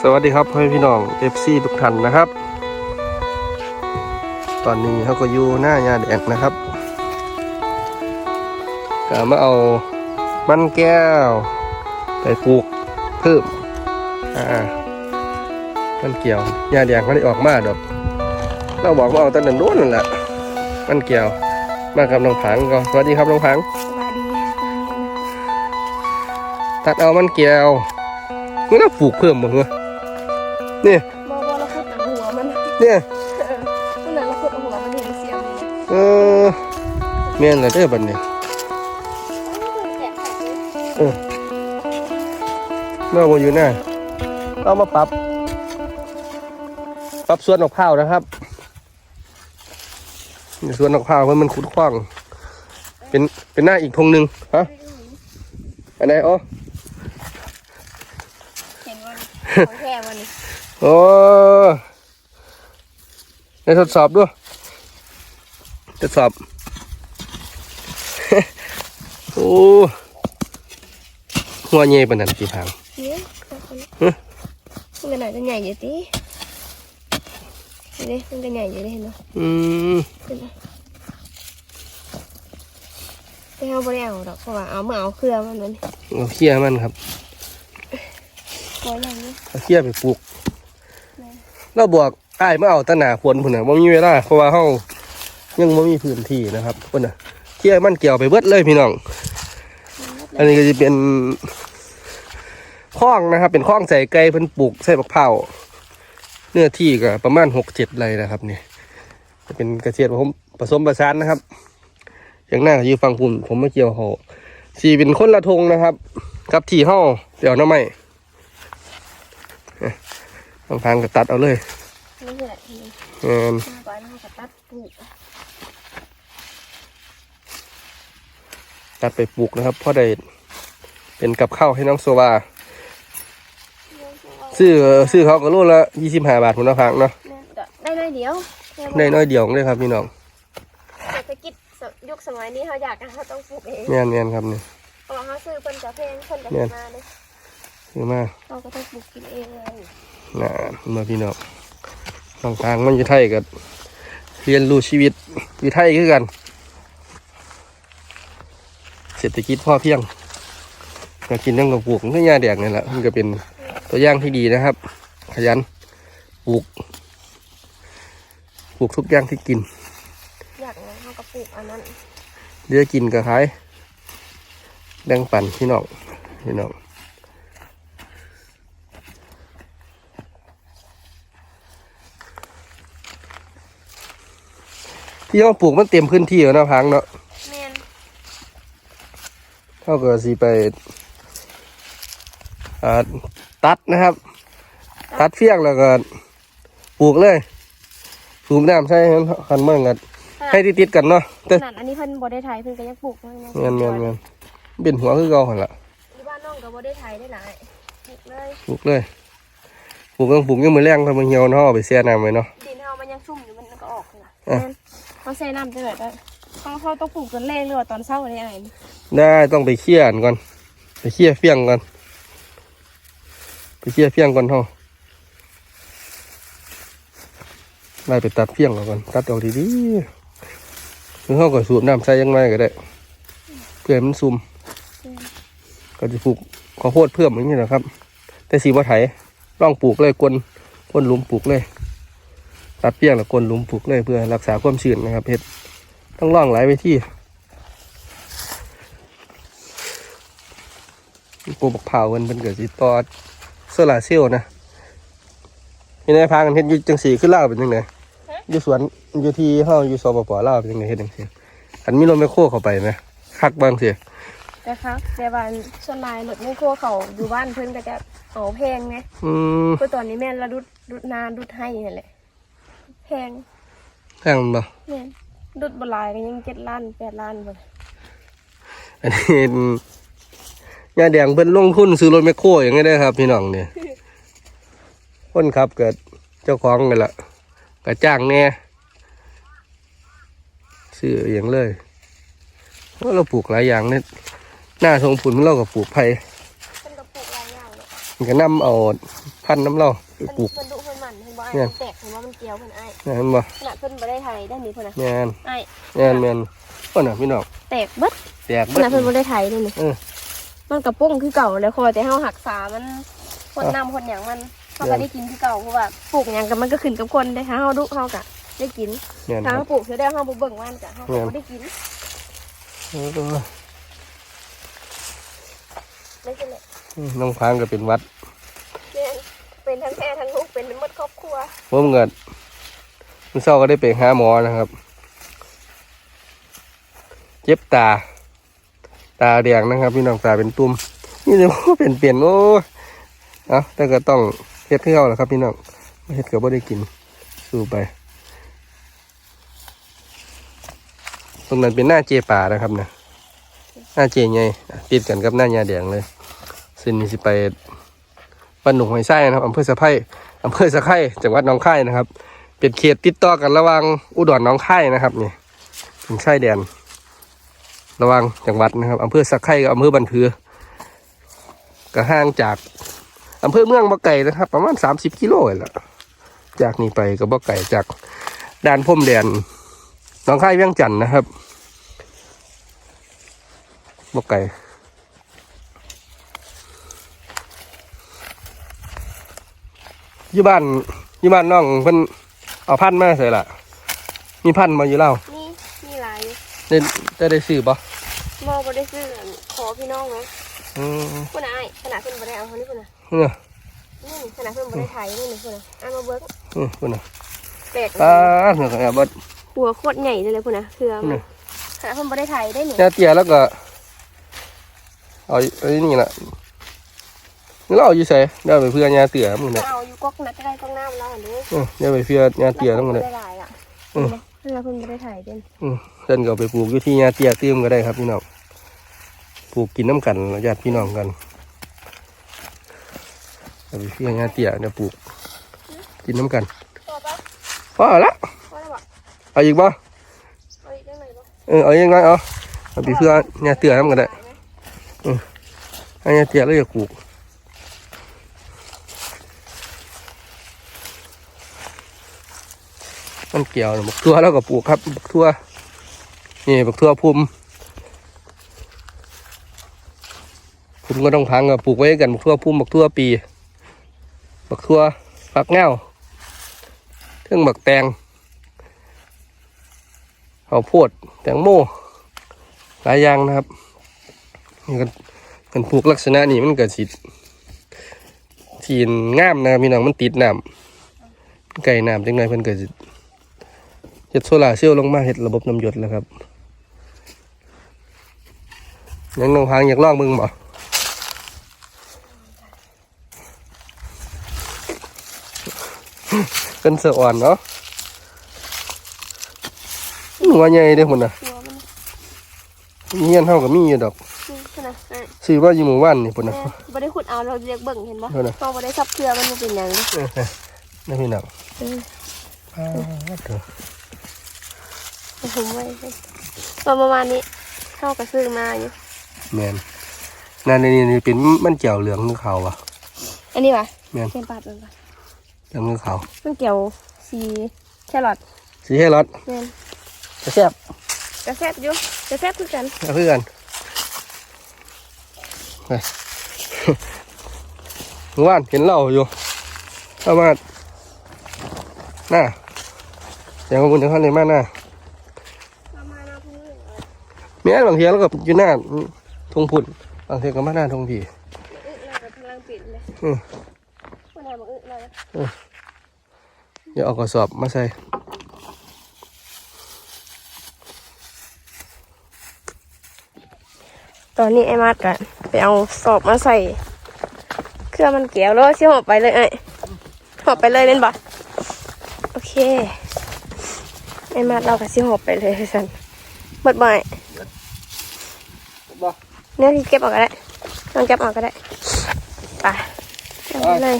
สวัสดีครับพ่อแม่พี่น้อง FC ทุกท่านนะครับ ตอนนี้เขาก็อยู่หน้ายาแดงนะครับก็มาเอามันแก้ว ไปปลูกเพิ่มอ่ามันเกี่ยวยาแดงมันได้ออกมาดอกเราบอกว่าเอาแตั้งแต่นู้นนั่นแหละมันเกี่ยว มากับน้องผังก็สวัสดีครับน้องผังสวัสดีตัดเอามันเกี่ยว มันน่าปลูกเพิ่มหมดเลยนี่บอบอเราขุดเอาหัวมันเนี่ยเออมันนั้นเราขุดเอาหัวมันเห็นเสียมเลยเออเมียนอะไรเด้อบัดนี้เออเมื่อวันอยู่หน้าเรามาปรับ ปรับสวนดอกพร้าวนะครับนี่สวนดอกพร้าวมันมันขุดขว้าง เป็นเป็นหน้าอีกทงหนึ่งฮะอันไหนอ๋อเห็นวัน ของแท้วันนี้โอ้ได้ทดสอบด้วยทดสอบ โอ้หัวเย่ปานนั้นกี่ทางเนี่ยมันก็ไหนจะใหญ่อยู่ติเห็นไหมมันก็ใหญ่อยู่เลยเห็นไหมอืมเห็นไหมแต่เขาไม่ได้เอาดอกเพราะว่าเอามาเอาเครือมันมันเอาเคี่ยมันครับ ก้อยอย่างนี้เอาเคี่ยไปปลูกเราบอกอ้ายมาเอาแตะหนาฝนพุ่นน่ะบ่มีเวลาเพราะว่าเฮายังบ่มีพื้นที่นะครับพุ่นน่ะเคี่ยมันเกี่ยวไปเบิดเลยพี่น้อง อันนี้ก็จะเป็นคลองนะครับ เป็นคลองใส่ไก่เพิ่นปลูกใส่มะพร้าวเนื้อที่ก็ประมาณหกเจ็ดไร่นะครับนี่จะเป็นเกษตรผมผสมผสานนะครับ อย่างหน้าก็อยู่ฝั่งพุ่นผมไม่เกี่ยวเขาสีเป็นคนละทงนะครับ กับที่ห่อเดี๋ยวหน้าไม่ บางทางก็ตัดเอาเลยนี่คืออะไรทีนี้เงินมาก่อนเราก็ตัดปลูกตัดไปปลูกนะครับเพราะได้เป็นกับข้าวให้น้องโซวาซื้อซื้อเขาก็โลละยี่สิบห้าบาทคุณนะพังเนาะได้น้อยเดียวได้น้อยเดียวเลยครับพี่น้องเศรษฐกิจยุคสมัยนี้เขาอยากกันเขาต้องปลูกเองแม่นแม่นครับนี่เพราะว่าเขาซื้อเพิ่นกับเพลงเพิ่นกับมาเลยคือมาเราก็ต้องปลูกกินเองเลย น่ะมาพี่น้องบางทางมันอยู่ไทยกับเรียนรู้ชีวิตอยู่ไทยคือกัน เศรษฐกิจพ่อเพียงก็กินน้ำกับปลูกก็ยาแดกนี่แหละมันก็เป็นตัวอย่างที่ดีนะครับ ขยันปลูกปลูกทุกอย่างที่กิน อยากนะเขาก็ปลูกอันนั้นเดี๋ยวกินก็ขายแดงปั่นพี่น้องพี่น้อง ที่เขาปลูกมันเต็มพื้นที่แล้วนะพังเนาะแมนเท่ากับสีไปอ่าตัดนะครับ ตัดเฟียงแล้วก็ปลูกเลยสูบน้ำใช่คันเมื่อกันให้ติดๆกันเนาะแต่ขนาดอันนี้เพิ่นบ่ได้ไทยเพิ่นก็ยังปลูกเลยนะเงินเงินเงินเป็นหัวคือเก่าหันละที่บ้านน้องก็บ่ได้ไทยได้หลายปลูกเลยปลูกเลยปลูกต้องปลูกยังมือแรงทำมันเหี่ยวเนาะเอาไปแช่น้ำไว้เนาะดินเฮามันยังชุ่มอยู่มันก็ออกเลยล่ะอะแม่น เขาใส่น้ำจังได๋ก็เขาเขาต้องปลูกตอนแรกหรือว่าตอนเช้าได้ไอ้ได้ต้องไปเคี่ยนก่อน ไปเคี่ยเฟียงก่อน ไปเคี่ยเฟียงก่อนเฮาไล่ไปตัดเฟียงเอาก่อน ตัดออกดีๆหรือเฮาก็สูบน้ำใส่ยังไงก็ได้ เพื่อให้มันซุ่มก็จะปลูกข้าวโพดเพิ่มอย่างนี้แหละครับ แต่สีบ่ไถร่องปลูกเลยกลนกลนหลุมปลูกเลย ตัดเปี้ยงแล้วกลนหลุมปลูกเลยเพื่อรักษาความชื้นนะครับเพชรต้องร่องหลายไปที่ปลูกบักเผาวมันเป็นเกิดสิต่อโซลาร์เซลล์นะนี่นายพากันเฮ็ดอยู่จังสีขึ้นล่าวเป็นยังไงอยู่สวนอยู่ที่เฮาอยู่สปปลาวเป็นยังไงเฮ็ดจังซี่อันมีรถแมคโครเข้าไปไหมคักบางเสียแต่ค่ะแต่ว่าส่วนหลายรถแม่ครัวเขาอยู่บ้านเพิ่นก็จะเอาแพงไงอืมคือตอนนี้แม่นละดุดดุดนาดุดให้นั่นแหละ แพงแพงมันบ่แม่นดุดบ่หลายก็ยัง7ล้าน8ล้านบ่อันนี้ยาแดงเพิ่นลงทุนซื้อรถแมคโครอย่างนี้ได้อครับ พี่น้องเนี่ยคนขับเกิดเจ้าของกันละก็จ้างแน่ซื้ออย่างเลยเพราะเราปลูกหลายอย่างเนี่ยหน้าทรงผุนเราก็ปลูกไผ่เพิ่นก็ปลูกหลายอย่างเนาะมันก็นํเอาพันธุ์น้ำเราไปมันปลูกมันดุมัน หมันเห็นบ่ไอ้เนี่ยมันแตกเห็นว่ามันเกลียวเพิ่นไอ้แม่นบ่ขนาดเพิ่นบ่ได้ไทยได้นี่เพิ่นน่ะแม่นไอ้แม่นแม่นพ่นน่ะพี่น้องแตกเบิดแตกขเบิด นาดเพิ่นบ่ได้ไทยได้นี่เออ มันกระปุ้งคือเก่าแล้วคอแต่เฮาหักษามันคนน้ำคนหยังมันเฮาก็ได้กินคือเก่าเพราะว่าปลูกหยังก็มันก็ขึ้นกับคนได้ถ้าเฮาดุเฮาก็ได้กินแม่นคถ้ารับ เฮาปลูกเสียได้เฮาบ่เบิ่งมันก็เฮาก็บ่ได้กินเออไม่ใช่เลยน้องพางก็เป็นหวัด เนี่ยเป็นทั้งแม่ทั้งลูก เป็นหมดครอบครัวผมเงินมันเศร้าก็ได้ไปหาหมอนะครับ เจ็บตา ตาแดงนะครับ พี่น้องตาเป็นตุ่มนี่เลยว่าเป็นเปลี่ยนโอ้เอาแต่ก็ต้องเฮ็ดให้เอาแหละครับ พี่น้องไม่เฮ็ดก็บ่ได้กินสู้ไป ตรงนั้นเป็นหน้าเจป่านะครับนะหน้าเจไงติดกันกับหน้ายาแดงเลยซึ่งนี่สิไปบ้านหนุ่มหอยไส้นะครับอำเภอสะไพ่ อำเภอสะไคร่จังหวัดหนองคายนะครับ เป็นเขตติดต่อกันระหว่างอุดรหนองคายนะครับนี่เป็นชายแดน ระหว่างจังหวัดนะครับอำเภอสะไคร่กับอำเภอบันพือก็ห่างจากอำเภอเมืองบ่ไก่นะครับ ประมาณ 30 กิโลแหละจากนี้ไปก็บ่ไก่จากด่านพรมแดนหนองคายเวียงจันทน์นะครับบ่ไก่ ยู่บ้านอยู่บ้านน้องเพิ่นเอาพันธุ์มาใส่ละมีพันธุ์มาอยู่เล่านี่มีหลายอยู่ได้จะได้ซื้อปะมอบ่ได้ซื้ออันขอพี่น้องนะอืมพุ่นน่ะอ้ายขนาดเพิ่นบ่ได้เอาเท่านี้พุ่นน่ะเนี่ยนี่ขนาดเพิ่นบ่ได้ไทยนี่นี่พุ่นน่ะเอามาเบิ่งอืมคุณน่ะแปลกอ่าเนี่ยก็แอบว่าหัวโคตรใหญ่เลยเลยพุ่นน่ะเครือมันนี่ขนาดเพิ่นบ่ได้ไทยได้นี่แค่เตี้ยแล้วก็เอาไอ้นี่แหละนี่ เราเอาอยู่ใส่เดี๋ยวไปเพื่อยาเตี้ยมึงเนี่ยเอาอยู่ก๊อกนัดใกล้ก๊อกน้ำแล้วอันนี้อืมเดี๋ยวไปเพื่อยาเตี้ยต้องเลเลยยได้หลายอะอืมเพื่อเพิ่นบ่ได้ไทยเด่นอืมเดินก็เอาไปปลูกอยู่ที่ยาเตี้ยเติมก็ได้ครับพี่น้องปลูกกินน้ำกันญาติพี่น้องกันเอาไปเพื่อยาเตี้ยเดี๋ยวปลูกกินน้ำกันต่อไปพอละว่าแล้วบ่เอาอีกบ่เอาอีกจังไหนบ่เออเอาอย่างไรเอาเอาไปเพื่อยาเตี้ยน้ำกันได้หลายไหมให้ยาเตี้ยแล้วอย่าปลูก มันเกี่ยวบักทั่วแล้วก็ปลูกครับบักทั่วนี่บักทั่วพุ่มพุ่มก็ต้องพังกับปลูกไว้กันบักทั่วพุ่มบักทั่วปี บักทั่วฝักเงาเครื่องบักแตงเอาวโพดแตงโมหลายอย่างนะครับนี่กันกันปลูกลักษณะนี้มันเกิดสิทีนงามนะครับมีหนังมันติดน้ำไก่น้ำจังไงเพิ่นเกิด ดโซลาร์เซลล์ลงมาเฮ็ดระบบน้ำหยดแล้วครับยังน้องพางอยากลองมึงบ่กันเสืออ่อนเนาะหัวใหญ่เด้อหมดน่ะตัวมันมีเงี้ยนเฮาก็มีอยู่ดอกนี่ขนาดอะซื้อมาอยู่หมู่บ้านนี่พุ่นน่ะแม่บ่ได้ขุดเอาเราเรียกเบิ่งเห็นบ่เท่านั้นเราบ่ได้ซับเครือมันบ่เป็นหยังเด้เออๆนี่พี่น้อง เอออ่าเถอะเอาผมไว้ให้ตอนประมาณนี้เข้ากับซื้อมาอยู่แม่นนั่นนี่นี่เป็นมันเจียวเหลืองนึกขาววะอันนี้วะแม่นเส้นปาดมันปะเหลืองนึกขาวมันเกี่ยวสีแครอทสีให้รสแม่นจะแซ่บกระแซบอยู่กระแซบคือกันเอาเพื่อนไปเมื่อวานเห็นเหล่าอยู่เข้ามาหน้าเดี๋ยวคุณจะเข้าเลยมาหน้า ประมาณนั้นพุ่งเลย แม่นบางทีเราก็อยู่หน้าทงพุ่นบางทีก็มาหน้าทงผีอึเราก็กำลังปิดเลยอืมวันไหนมาอึเรานะเดี๋ยวเอากระสอบมาใส่ตอนนี้ไอ้มาดกันไปเอาสอบมาใส่ เครื่องมันเกี่ยวแล้วเชี่ยวหอบไปเลยไอ้หอบไปเลยเล่นบ่โอเคไอ้มาดเรากับเชี่ยวหอบไปเลยสันหมดบ่อยบ่ เนี่ยที่เก็บออกก็ได้ลองเก็บออกก็ได้ไปเอาไปเลย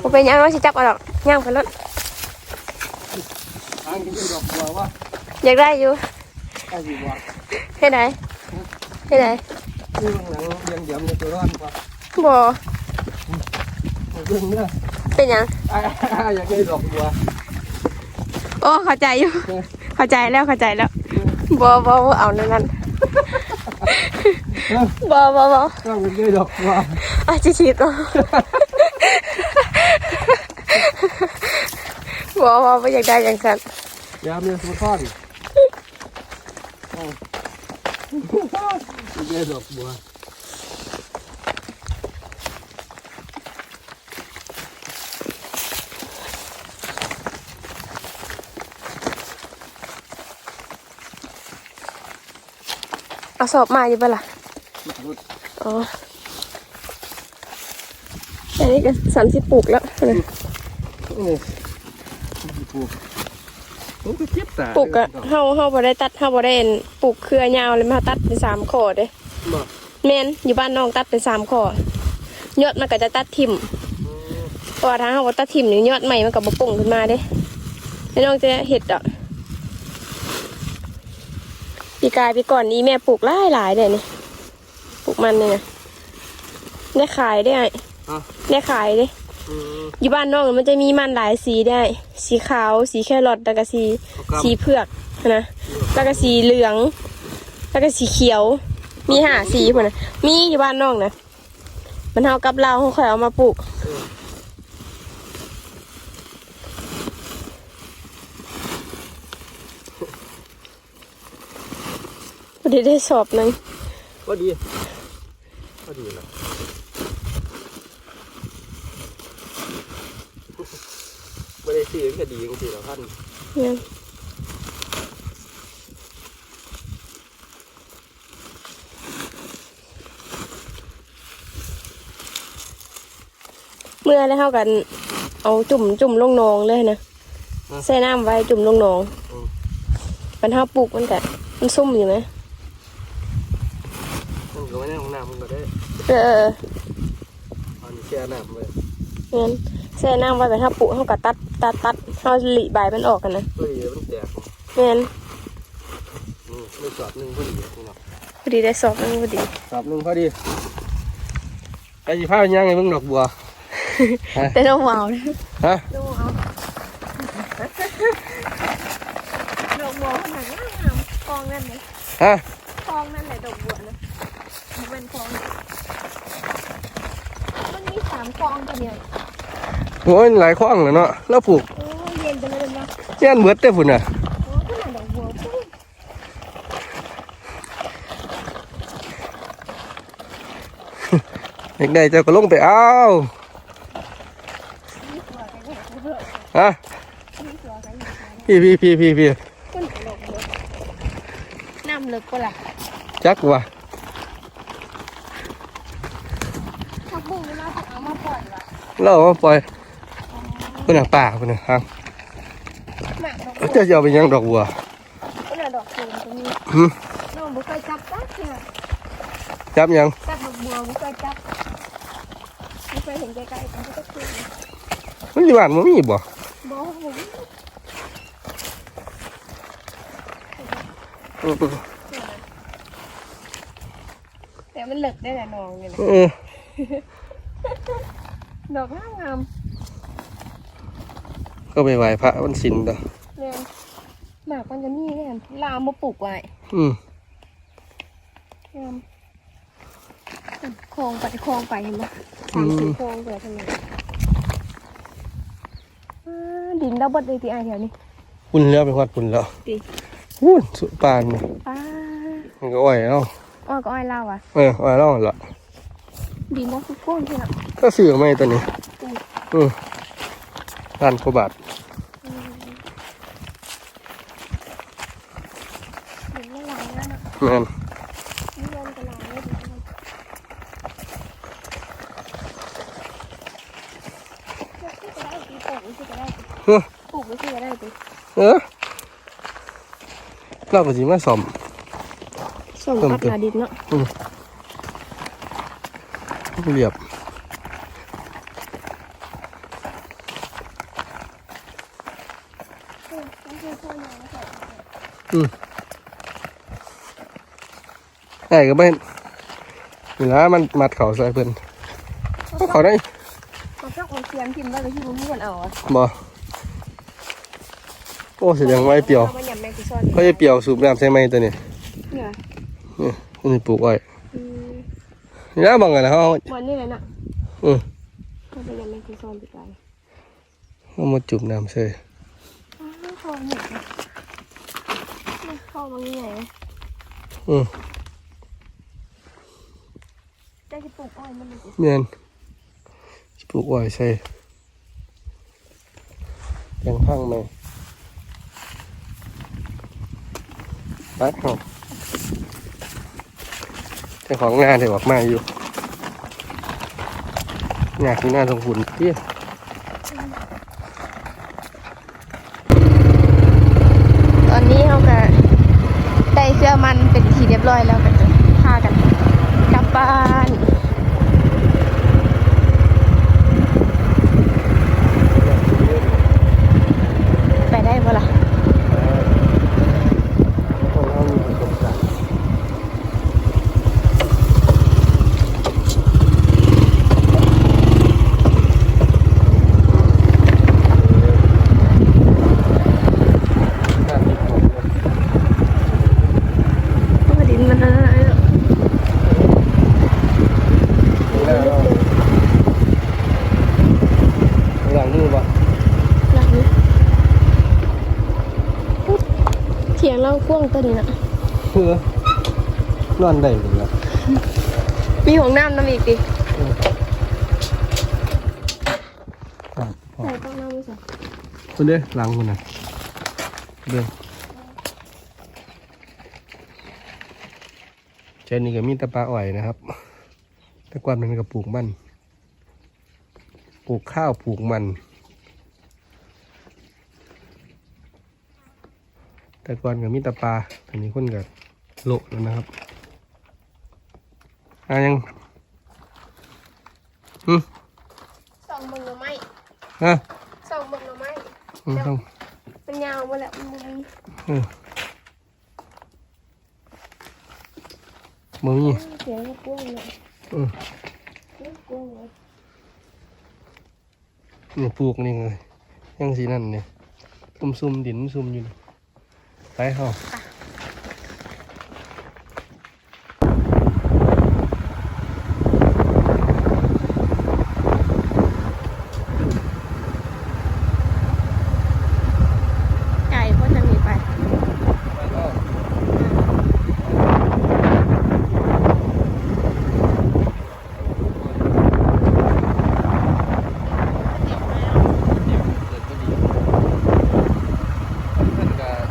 ผมเป็นยังว่าสิจับเอาดอกย่างไปรถทางกินดอกบัวว่าอยากได้อยู่ได้สิบัวให้ไหนให้ไหนนี่หนังเลี้ยงเดี่ยมในตัวร้อนกว่าบ่เรื่องเนี้ยเป็นหยังอ่าอยากได้ดอกบัวโอ้เข้าใจอยู่ เข้าใจแล้วเข้าใจแล้ว บ่บ่บ่เอานั่นนั่นบ่บ่บ่ต้องอยากได้ดอกบัวอาจจะคิดว่าบ่บ่บ่อยากได้อย่างนั้นยามเนี่ยสมุทรทอนเอาอยากได้ดอกบัว เอาสอบมาอยู่ปะล่ะอ๋ออันนี้ก็สามสิบปลูกแล้วเออปลูกผมก็เจ็บตาปลูกอะเฮาเฮาบ่ได้ตัดเฮาบ่ได้เอ็นปลูกเครือยาวเลยมาตัดเป็นสามข้อเด้บ่แม่นอยู่บ้านน้องตัดเป็นสามข้อยอดมันก็จะตัดทิ่มเพราะว่าถ้าเฮาบ่ตัดทิ่มนี่ยอดใหม่มันก็บ่ป่งขึ้นมาเด้แล้วน้องจะเฮ็ดอะ ปีกายปีก่อนนี้แม่ปลูกหลายหลายๆเลยนี่ปลูกมันนี่นะได้ขายได้ไงอะได้ขายเด้อืมอยู่บ้านน้องมันจะมีมันหลายสีได้ สีขาว สีแครอทแล้วก็สีเอากำสีเผือกนะแล้วก็สีเหลือง แล้วก็สีเขียว มีห้าสีพุ่นนะมีอยู่บ้านน้องนะมันเท่ากับเราเขาค่อยเอามาปลูก อดีได้สอบหนึงก็ดีก็ดีนะไม่ได้ซื้อก็ดีจริงๆแล้วท่านเนี่ยเมื่อแล้วเท่ากัน เอาจุ่มจุ่มลงหนองเลยนะใส่น้ำไว้จุ่มลงหนองมันเท่าปลูกมันกะมันซุ่มอยู่ไหม มันก็ไม่ได้ของน้ำมันก็ได้ เออเอออันแช่น้ำเลยเอองั้นใส่น้ำไว้เป็นเท่าปลูกเท่ากับตัดตัดตัดเท่าหลีใบมันออกกันนะพอดีมันแตกเงี้ยนี่ไม่สอบหนึ่งพอดีนี่เนาะพอดีได้สอบนึงพอดีสอบหนึ่งพอดีไอ้ยีผ้าเป็นยังไงมึงดอกบัวแต่ต้องวาวเลยฮะต้องวาวดอกบัวขนาดงามคลองนั่นเลยฮะคลองนั่นแหละดอกบัวนะมัน เป็นคลอง มันมีสามคลองตัวเดียวโอ้ยหลายข้องเลยเนาะแล้วปลูกโอ้ยเย็นจังเลยนะแย่นเบิดแต่ฝุ่นอะโอ้ขนาดดอกบัวพุ่งเด็กใดเจ้าก็ลงไปเอามีสวยกันเนี่ยเพื่อฮะมีสวยกันเนี่ยพี่พี่พี่พี่พี่ขึ้นไปดอกบัวน้ำลึกปะล่ะจักว่ะ ถ้าบุ้งนี่มาถึงเอามาปล่อยว่ะ เราเอามาปล่อยเพื่อนหนังป่าเพื่อนหนังหางหนักดอกบัวเจ้าจะเอาไปยังดอกบัวขนาดดอกคูณตรงนี้หึน้องบุเคยจับจักเนี่ยจับยังจับดอกบัวบุเคยจับบุเคยเห็นไกลๆกันก็คือมันอยู่บ้านมันมีบ่บ่ผมเออแต่มันเหลึกได้แหละน้องเนี่ยนะ เออ ดอกงามงามก็ไปไหว้พระวันศิลต่อๆเนี่ยหมากมันจะมีเนี่ยลามมาปลูกไว้อืมงามคลองไปคลองไปเห็นไหมสามสี่คลองเกิดทำไมอ่าดินดาวบดเลยที่ไอายแถวนี้ปุ่นแล้วไปวัดปุ่นแล้วดิพูนสุปานนี่ป้ามันก็อ้อยเนาะอ้อยก็อ้อยเล่าอะเอออ้อยเล่าหั่นละ ดินดาวคือก้นใช่ไหมก็ซื้อมาให้ตัวนี้อืมอืมล้านกว่าบาทดินไม่ไหลแล้วนะแม่นนี่ลมจะไหลแล้วดินมันปลูกก็ได้ตีปลูกก็ได้ปลูกก็ได้ตีเออเราก็สิมาซ่อมส่งเพิ่มกับเติมหนาดินเนาะ เรียบได้ก็ไม่นี่ละมันมัดเขาใส่เพิ่นเอาเขาได้เขาชอบเอาเสียมทิมไว้ไปที่มุมนี้กันเอาอะบ่โอ้แสดงไว้เปรียวอามาหยำแมงกิซอนเขาจะเปรียวสูบน้ำใช่ไหมตัวนี้เนี่ยนี่นี่ปลูกไว้อืม นี่นะบางกันนะเขาเอาวันนี้เลยน่ะอืมเขาเป็นหยำแมงกิซอนไปไกลเอามาจุ่มน้ำใส่อ้าวเขาเนี่ยนะนี่เข้ามานี่ไหนอืมได้ที่ปลูกอ้อยมันเลยสิเมียนปลูกไว้ใส่ยังพังไหมปัดเขาเจ้าของงานเดี๋ยวออกมาอยู่อยากที่หน้าตรงหุ่นที่ตอนนี้เขาก็ได้เสื้อมันเป็นทีเรียบร้อยแล้วก็จะพากันกลับบ้าน ไปได้ปะล่ะ คนเขามีประสบการณ์ พอดินมันอะไร หลังนี่ปะ หลังนี้เถียงเรากว้าง ตัวนี้นะเพื่อนอนได้เลยนะมีห้องน้ำน้ำอีกดิครับใส่ต้องน้ำไม่ใส่คุณเด้หลังคุณนะเด้อเจนนี่ก็มีแตะปลาอ่อยนะครับแต่ก่อนมันก็ปลูกมัน ปลูกข้าวปลูกมัน แต่ก่อนก็มีแตะปลาอันนี้คนก็โละแล้วนะครับอะยังอืมสองเบิ่งหน่อไม้ฮะสองเบิ่งหน่อไม้อืมต้องเป็นยาวหมดแล้วมันบ่มีเออบ่มีเสียงกว้างเลยเออกว้างเลยนี่ปลูกนี่เลยยังสีนั่นเนี่ยซุ่มซุ่มๆดินซุ่มอยู่นี่ ไปเขา ไก่ก็จะมีไป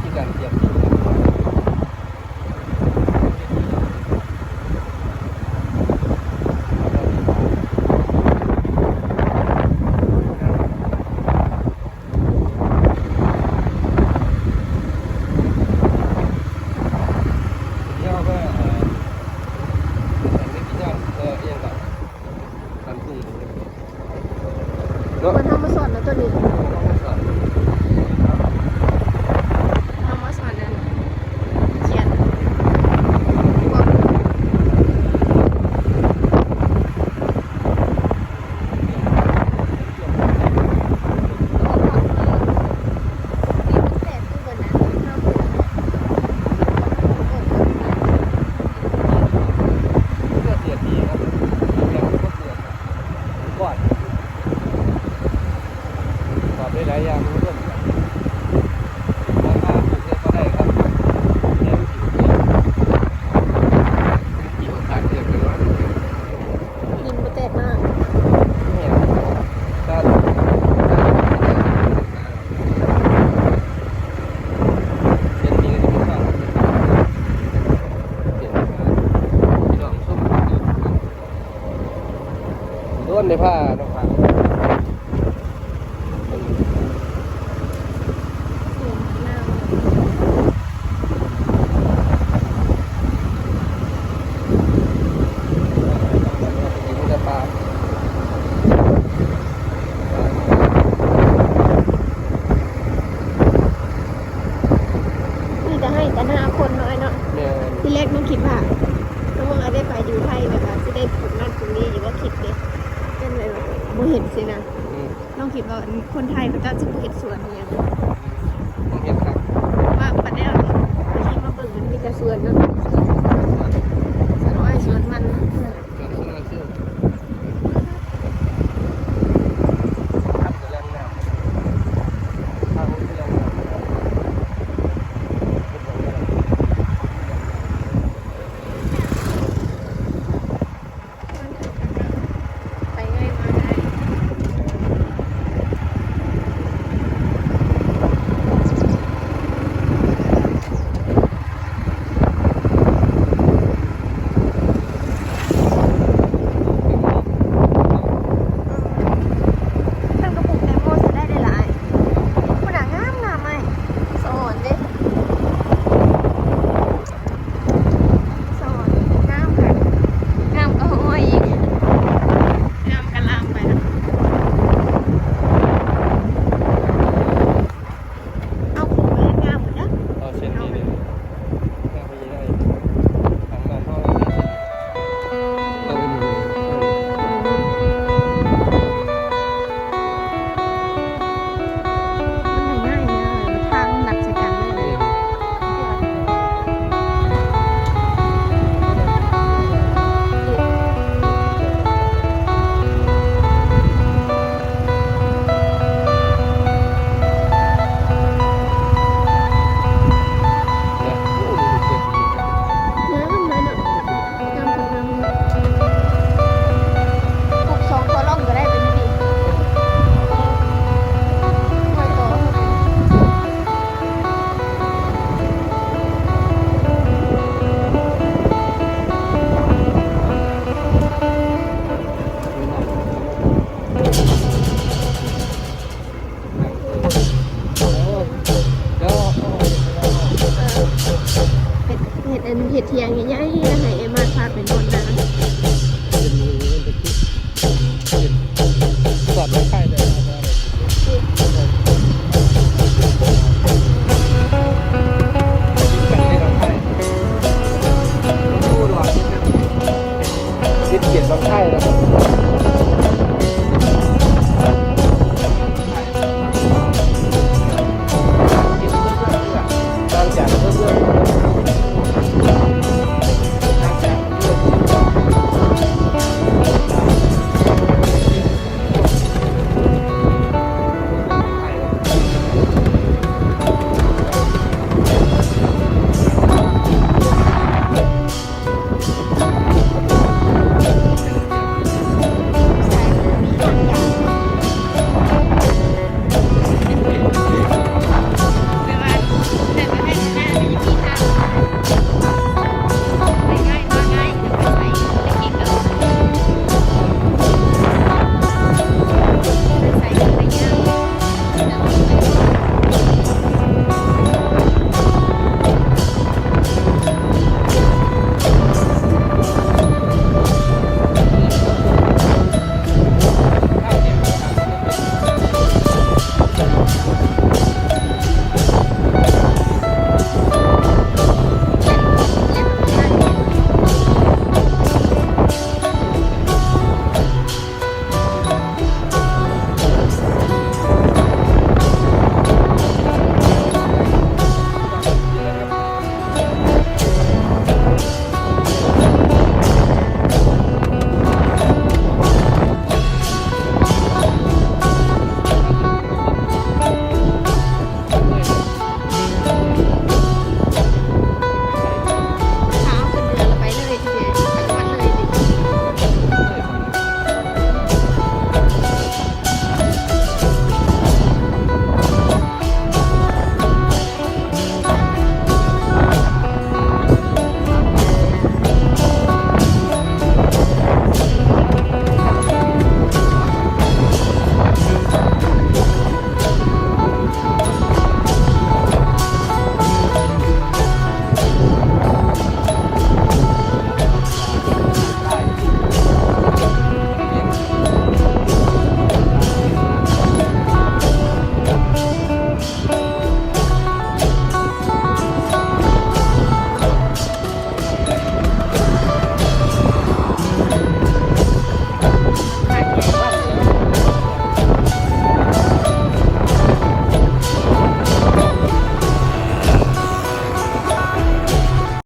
ที่การเตรียมเที่ยวก็เอ่อเล็กที่ยอดเออเอียงกับตันพุ่งเนาะ มันทำมาสอนแล้วตัวนี้ ต้องมาสอน ทำมาสอนนั่นเขียน เลือดเสียดดีครับเลือดก็เลือดกอดกอดได้หลายอย่างมันร่วมกันราคาถูกเลือกก็ได้ครับแถมผิวเลือดผิวขาดเลือดไปแล้ว หินมันแตกมาก เนี่ยถ้าเส้นนี้ก็จะเป็นว่าเปลี่ยนมาพี่น้องส้ม ไดนในผ้าน้องผ้า